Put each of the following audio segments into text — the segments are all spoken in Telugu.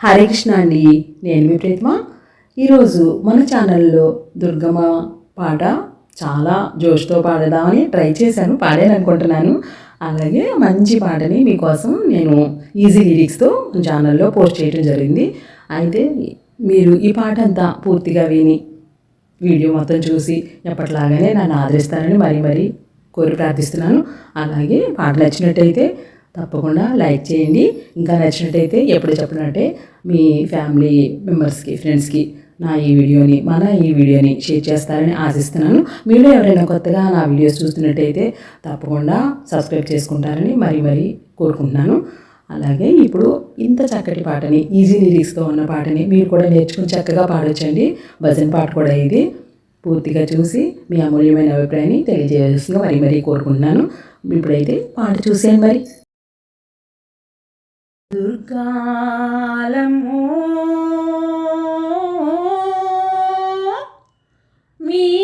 హరే కృష్ణ అండి. నేను మీ ప్రీతిమ. ఈరోజు మన ఛానల్లో దుర్గమ్మ పాట చాలా జోష్తో పాడదామని ట్రై చేశాను పాడాను అనుకుంటున్నాను అలాగే మంచి పాటని మీకోసం నేను ఈజీ లిరిక్స్తో ఛానల్లో పోస్ట్ చేయడం జరిగింది. అయితే మీరు ఈ పాట అంతా పూర్తిగా విని వీడియో మొత్తం చూసి ఎప్పటిలాగానే నన్ను ఆదరిస్తారని మరీ మరీ కోరి ప్రార్థిస్తున్నాను. అలాగే పాట నచ్చినట్టయితే తప్పకుండా లైక్ చేయండి. ఇంకా నచ్చినట్టయితే ఎప్పుడు చెప్పినట్టే మీ ఫ్యామిలీ మెంబర్స్కి ఫ్రెండ్స్కి నా ఈ వీడియోని మన ఈ వీడియోని షేర్ చేస్తారని ఆశిస్తున్నాను. మీరు ఎవరైనా కొత్తగా నా వీడియోస్ చూస్తున్నట్టయితే తప్పకుండా సబ్స్క్రైబ్ చేసుకుంటారని మరీ మరీ కోరుకుంటున్నాను. అలాగే ఇప్పుడు ఇంత చక్కటి పాటని ఈజీ లిరిక్స్తో ఉన్న పాటని మీరు కూడా నేర్చుకుని చక్కగా పాడొచ్చండి. భజన పాట కూడా ఇది. పూర్తిగా చూసి మీ అమూల్యమైన అభిప్రాయాన్ని తెలియజేయాల్సిందిగా మరీ మరీ కోరుకుంటున్నాను. ఇప్పుడైతే పాట చూసేయండి మరి. దుర్గాలము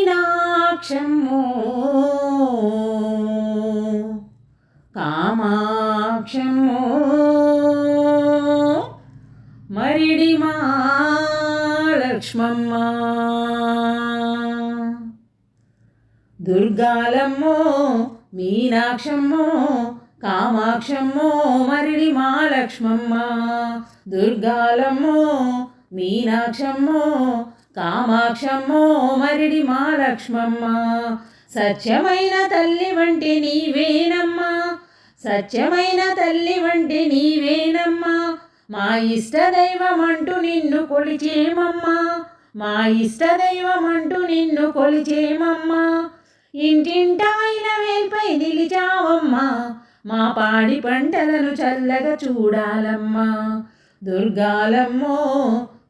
మీనాక్షము కామాక్షము మరిడి మా లక్ష్మమ్మ దుర్గాలమ్మో మీనాక్షమ్మో కామాక్షమ్మో మరిడి మాలక్ష్మమ్మ దుర్గాలమ్మో మీనాక్షమ్మో కామాక్షమ్మో మరిడి మాలక్ష్మమ్మ. సత్యమైన తల్లి వంటి నీవేనమ్మా సత్యమైన తల్లి వంటి నీవేనమ్మా. మా ఇష్టదైవం అంటూ నిన్ను కొలిచేమమ్మా మా ఇష్టదైవం అంటూ నిన్ను కొలిచేమమ్మా. ఇంటింటాయిన వేల్పై నిలిచావమ్మా మా పాడి పంటలను చల్లగా చూడాలమ్మా. దుర్గాలమ్మో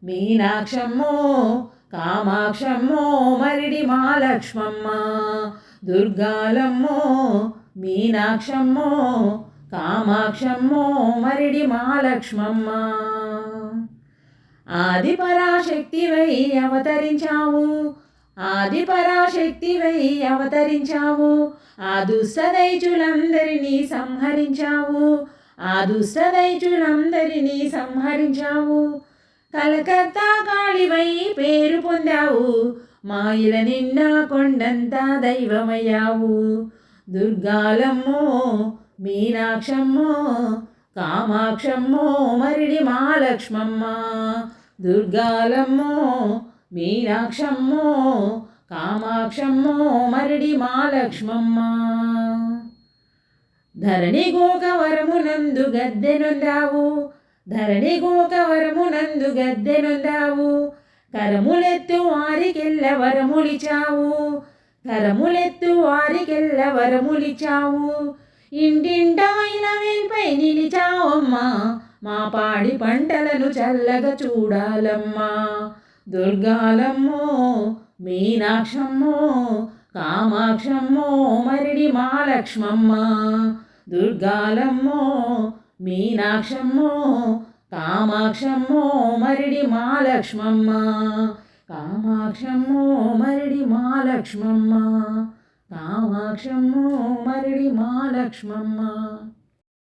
మీనాక్షమ్మో కామాక్షమ్మో మరిడి మా లక్ష్మమ్మ దుర్గాలమ్మో మీనాక్షమ్మో కామాక్షమ్మో మరిడి మా లక్ష్మమ్మ ఆది పరాశక్తివై అవతరించావు. ఆది పరాశక్తివై అవతరించావు ఆ దుష్టదైచులందరినీ సంహరించావు ఆ దుష్టదైచులందరినీ సంహరించావు కలకత్తా కాళివై పేరు పొందావు. మాయిల నిండా కొండంతా దైవమయ్యావు. దుర్గాలమ్మో మీనాక్షమ్మో కామాక్షమ్మో మరిడి మహాలక్ష్మమ్మ. దుర్గాలమ్మో మీనాక్షమ్మో కామాక్షమ్మో మరడి మా లక్ష్మమ్మ ధరణి గోకవరమునందు గద్దెనుందావు ధరణి గోకవరమునందు గద్దెనుందావు కరములెత్తు వారికెల్ల వరములిచావు కరములెత్తు వారికెల్ల వరములిచావు. ఇంటింటాయిన వేల్పై నిలిచావమ్మా మా పాడి పంటలను చల్లగా చూడాలమ్మా. దుర్గాలమ్మో మీనాక్షమ్మో కామాక్షమ్మో మరిడి మహాలక్ష్మమ్మ. దుర్గాలమ్మో మీనాక్షమ్మో కామాక్షమ్మో మరిడి మహాలక్ష్మమ్మ. కామాక్షమ్మో మరిడి మహాలక్ష్మమ్మ. కామాక్షమ్మో మరిడి మహాలక్ష్మమ్మ.